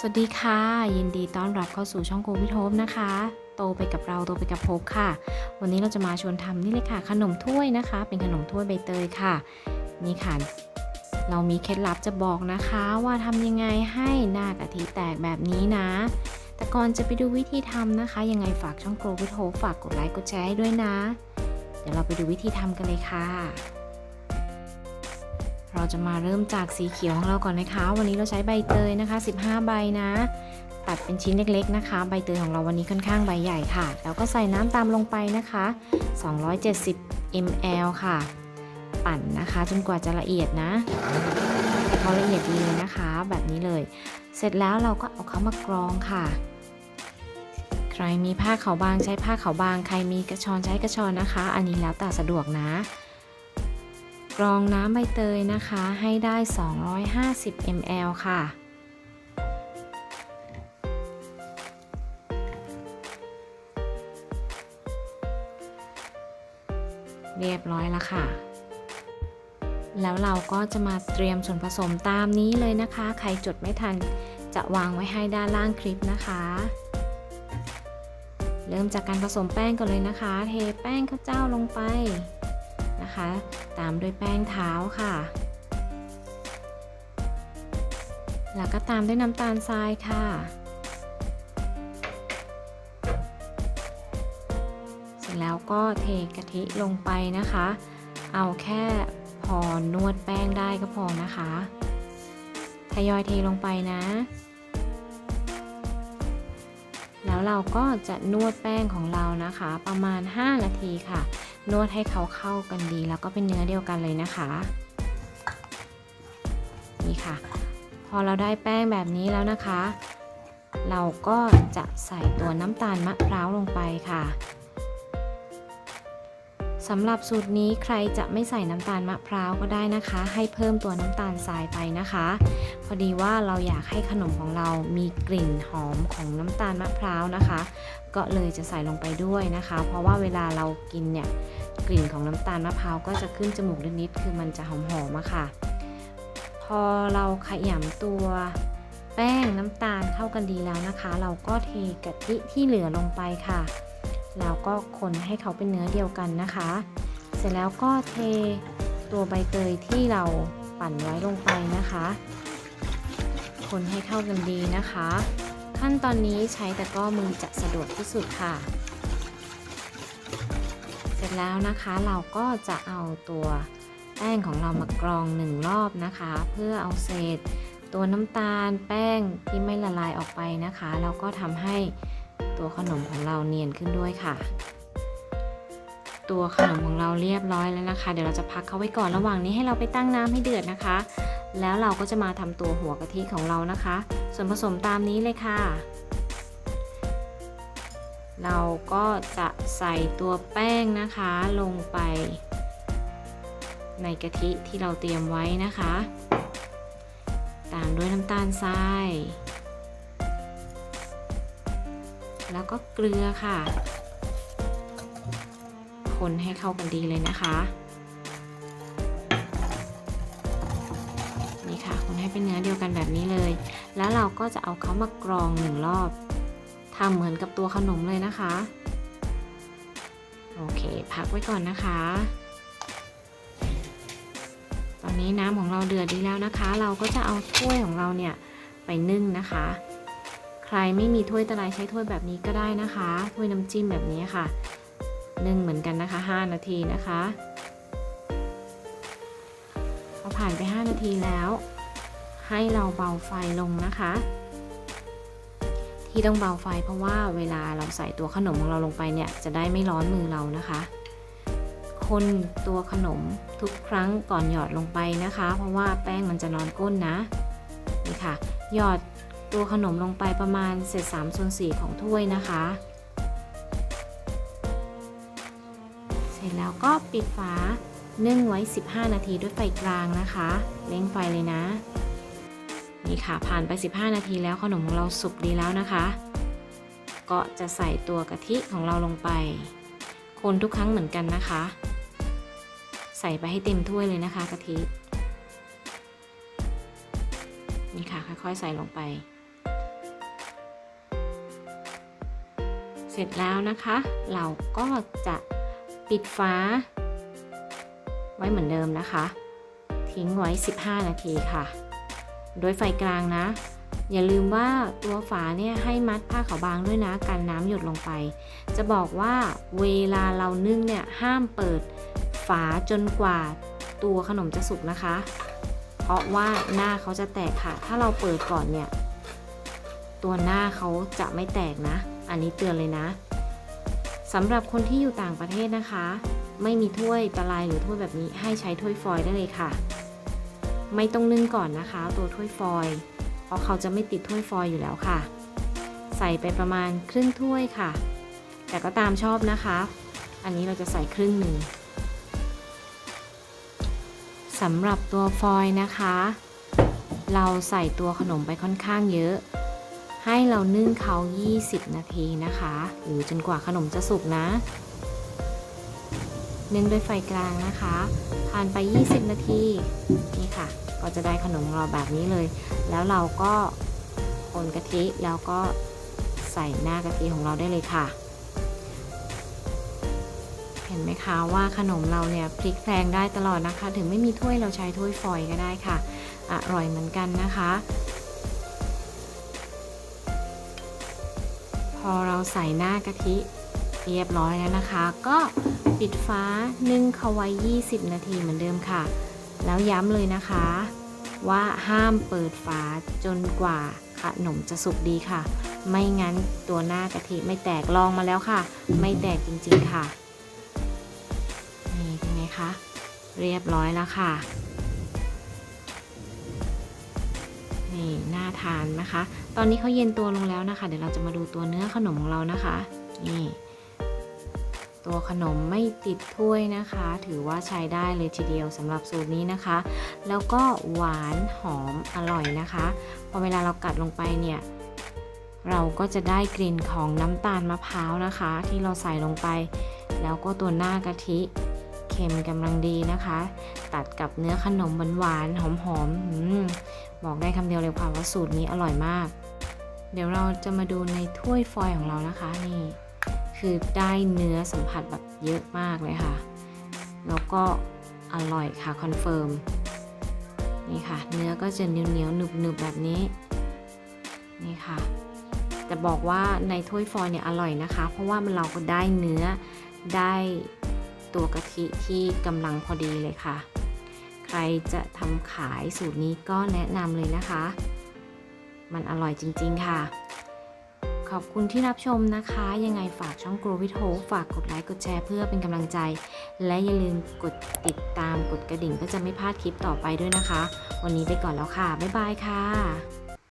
สวัสดีค่ะ ยินดีต้อนรับเข้าสู่ช่องโกวิทโฮปนะคะ โตไปกับเราโตไปกับโฮปค่ะ วันนี้เราจะมาชวนทำนี่เลยค่ะ ขนมถ้วยนะคะ เป็นขนมถ้วยใบเตยค่ะ นี่ค่ะ เรามีเคล็ดลับจะบอกนะคะว่าทำยังไงให้หน้ากะทิแตกแบบนี้นะ แต่ก่อนจะไปดูวิธีทำนะคะ ยังไงฝากช่องโกวิทโฮปฝากกดไลค์กดแชร์ให้ด้วยนะ เดี๋ยวเราไปดูวิธีทำกันเลยค่ะ เราจะมาเริ่มจากสีเขียวของเราก่อนนะคะ วันนี้เราใช้ใบเตยนะคะ 15 ใบนะ ตัดเป็นชิ้นเล็กๆนะคะ ใบเตยของเราวันนี้ค่อนข้างใบใหญ่ค่ะ แล้วก็ใส่น้ำตามลงไปนะคะ 270 ml ค่ะ ปั่นนะคะจนกว่าจะละเอียดนะพอละเอียดดีเลยนะคะ แบบนี้เลย เสร็จแล้วเราก็เอาเขามากรองค่ะใครมีผ้าขาวบางใช้ผ้าขาวบาง ใครมีกระชอนใช้กระชอนนะคะ อันนี้แล้วแต่สะดวกนะ กรองน้ำใบเตยนะคะ ให้ได้ 250 ml ค่ะ เรียบร้อยแล้วค่ะ แล้วเราก็จะมาเตรียมส่วนผสมตามนี้เลยนะคะ ใครจดไม่ทันจะวางไว้ให้ด้านล่างคลิปนะคะ เริ่มจากการผสมแป้งก่อนเลยนะคะ เทแป้งข้าวเจ้าลงไป นะคะ ตามด้วยแป้งเท้าค่ะ แล้วก็ตามด้วยน้ำตาลทรายค่ะ เสร็จแล้วก็เทกะทิลงไปนะคะ เอาแค่พอนวดแป้งได้ก็พอนะคะทยอยเทลงไปนะ แล้วเราก็จะนวดแป้งของเรานะคะ ประมาณ 5 นาทีค่ะ นวดให้เขาเข้ากันดี แล้วก็เป็นเนื้อเดียวกันเลยนะคะ นี่ค่ะ พอเราได้แป้งแบบนี้แล้วนะคะ เราก็จะใส่ตัวน้ำตาลมะพร้าวลงไปค่ะ สำหรับสูตรนี้ใครจะไม่ใส่น้ำตาลมะพร้าวก็ได้นะคะ ให้เพิ่มตัวน้ำตาลทรายไปนะคะ พอดีว่าเราอยากให้ขนมของเรามีกลิ่นหอมของน้ำตาลมะพร้าวนะคะ ก็เลยจะใส่ลงไปด้วยนะคะ เพราะว่าเวลาเรากินเนี่ยกลิ่นของน้ำตาลมะพร้าวก็จะขึ้นจมูกนิดๆคือมันจะหอมๆอะค่ะ พอเราขยำตัวแป้งน้ำตาลเข้ากันดีแล้วนะคะ เราก็เทกะทิที่เหลือลงไปค่ะ แล้วก็คนให้เขาเป็นเนื้อเดียวกันนะคะ เสร็จแล้วก็เทตัวใบเตยที่เราปั่นไว้ลงไปนะคะ คนให้เข้ากันดีนะคะ ขั้นตอนนี้ใช้ตะกร้อมือจะสะดวกที่สุดค่ะ เสร็จแล้วนะคะเราก็จะเอาตัวแป้งของเรามากรองหนึ่งรอบนะคะ เพื่อเอาเศษ ตัวน้ำตาลแป้งที่ไม่ละลายออกไปนะคะ แล้วก็ทำให้ ตัวขนมของเราเนียนขึ้นด้วยค่ะ ตัวขนมของเราเรียบร้อยแล้วนะคะ เดี๋ยวเราจะพักเขาไว้ก่อนระหว่างนี้ให้เราไปตั้งน้ำให้เดือดนะคะ แล้วเราก็จะมาทำตัวหัวกะทิของเรานะคะ ส่วนผสมตามนี้เลยค่ะ เราก็จะใส่ตัวแป้งนะคะลงไป ในกะทิที่เราเตรียมไว้นะคะ ตามด้วยน้ำตาลทราย แล้วก็เกลือค่ะ คนให้เข้ากันดีเลยนะคะ นี่ค่ะ คนให้เป็นเนื้อเดียวกันแบบนี้เลย แล้วเราก็จะเอาเขามากรองหนึ่งรอบทำเหมือนกับตัวขนมเลยนะคะ โอเค พักไว้ก่อนนะคะ ตอนนี้น้ำของเราเดือดดีแล้วนะคะ เราก็จะเอาถ้วยของเราเนี่ยไปนึ่งนะคะ ใครไม่มีถ้วยตะไลใช้ถ้วยแบบนี้ก็ได้นะคะ ถ้วยน้ำจิ้มแบบนี้ค่ะนึ่งเหมือนกันนะคะ 5 นาทีนะคะพอผ่านไป 5 นาทีแล้ว ให้เราเบาไฟลงนะคะ ที่ต้องเบาไฟเพราะว่าเวลาเราใส่ตัวขนมของเราลงไปเนี่ยจะได้ไม่ร้อนมือเรานะคะคนตัวขนมทุกครั้งก่อนหยอดลงไปนะคะ เพราะว่าแป้งมันจะนอนก้นนะนี่ค่ะ หยอด ตัวขนมลงไปประมาณเศษ3ส่วน4ของถ้วยนะคะ เสร็จแล้วก็ปิดฝานึ่งไว้ 15 นาทีด้วยไฟกลางนะคะ เร่งไฟเลยนะ นี่ค่ะผ่านไป 15 นาทีแล้วขนมของเราสุกดีแล้วนะคะ ก็จะใส่ตัวกะทิของเราลงไป คนทุกครั้งเหมือนกันนะคะ ใส่ไปให้เต็มถ้วยเลยนะคะกะทินี่ค่ะค่อยๆใส่ลงไป เสร็จแล้วนะคะ เราก็จะปิดฝาไว้เหมือนเดิมนะคะ ทิ้งไว้ 15 นาทีค่ะ โดยไฟกลางนะ อย่าลืมว่าตัวฝาเนี่ยให้มัดผ้าขาวบางด้วยนะกันน้ำหยดลงไป จะบอกว่าเวลาเรานึ่งเนี่ยห้ามเปิดฝาจนกว่าตัวขนมจะสุกนะคะ เพราะว่าหน้าเขาจะแตกค่ะ ถ้าเราเปิดก่อนเนี่ย ตัวหน้าเขาจะไม่แตกนะ อันนี้เตือนเลยนะสำหรับคนที่อยู่ต่างประเทศนะคะ ไม่มีถ้วยตะไลหรือถ้วยแบบนี้ให้ใช้ถ้วยฟอยล์ได้เลยค่ะ ไม่ต้องนึ่งก่อนนะคะ ตัวถ้วยฟอยล์เพราะเขาจะไม่ติดถ้วยฟอยล์อยู่แล้วค่ะ ใส่ไปประมาณครึ่งถ้วยค่ะ แต่ก็ตามชอบนะคะ อันนี้เราจะใส่ครึ่งหนึ่งสำหรับตัวฟอยล์นะคะ เราใส่ตัวขนมไปค่อนข้างเยอะ ให้เรานึ่งเขา 20 นาทีนะคะ หรือจนกว่าขนมจะสุกนะ นึ่งด้วยไฟกลางนะคะ ผ่านไป 20 นาที นี่ค่ะ ก็จะได้ขนมเราแบบนี้เลย แล้วเราก็คนกะทิแล้วก็ใส่หน้ากะทิของเราได้เลยค่ะ เห็นไหมคะว่าขนมเราเนี่ยพลิกแพลงได้ตลอดนะคะ ถึงไม่มีถ้วยเราใช้ถ้วยฟอยก็ได้ค่ะ อร่อยเหมือนกันนะคะ อเราใส่หน้ากะทิเรียบร้อยแล้วนะคะ ก็ปิดฟ้านึ่งเขาไว้ 20 นาทีเหมือนเดิมค่ะ แล้วย้ำเลยนะคะ ว่าห้ามเปิดฝาจนกว่าขนมจะสุกดีค่ะ ไม่งั้นตัวหน้ากะทิไม่แตกลองมาแล้วค่ะ ไม่แตกจริงๆค่ะ นี่เป็นไงคะ เรียบร้อยแล้วค่ะาทานนะคะ ตอนนี้เขาเย็นตัวลงแล้วนะคะ เดี๋ยวเราจะมาดูตัวเนื้อขนมของเรานะคะ นี่ ตัวขนมไม่ติดถ้วยนะคะ ถือว่าใช้ได้เลยทีเดียวสำหรับสูตรนี้นะคะ แล้วก็หวานหอมอร่อยนะคะ พอเวลาเรากัดลงไปเนี่ยเราก็จะได้กลิ่นของน้ำตาลมะพร้าวนะคะ ที่เราใส่ลงไป แล้วก็ตัวหน้ากะทิเค็มกำลังดีนะคะ ตัดกับเนื้อขนมหวานๆหอมๆอืม บอกได้คำเดียวเลยค่ะว่าสูตรนี้อร่อยมาก เดี๋ยวเราจะมาดูในถ้วยฟอยของเรานะคะนี่ คือได้เนื้อสัมผัสแบบเยอะมากเลยค่ะ แล้วก็อร่อยค่ะคอนเฟิร์มนี่ค่ะ เนื้อก็จะเหนียวเหนียวๆหนึบหนึบๆแบบนี้ นี่ค่ะแต่บอกว่าในถ้วยฟอยเนี่ยอร่อยนะคะ เพราะว่ามันเราก็ได้เนื้อได้ตัวกะทิที่กำลังพอดีเลยค่ะ ใครจะทำขายสูตรนี้ก็แนะนำเลยนะคะ มันอร่อยจริง ๆ ค่ะ ขอบคุณที่รับชมนะคะ ยังไงฝากช่อง Grow with Hope ฝากกดไลค์กดแชร์เพื่อเป็นกำลังใจ และอย่าลืมกดติดตามกดกระดิ่งเพื่อจะไม่พลาดคลิปต่อไปด้วยนะคะ วันนี้ไปก่อนแล้วค่ะ บ๊ายบายค่ะ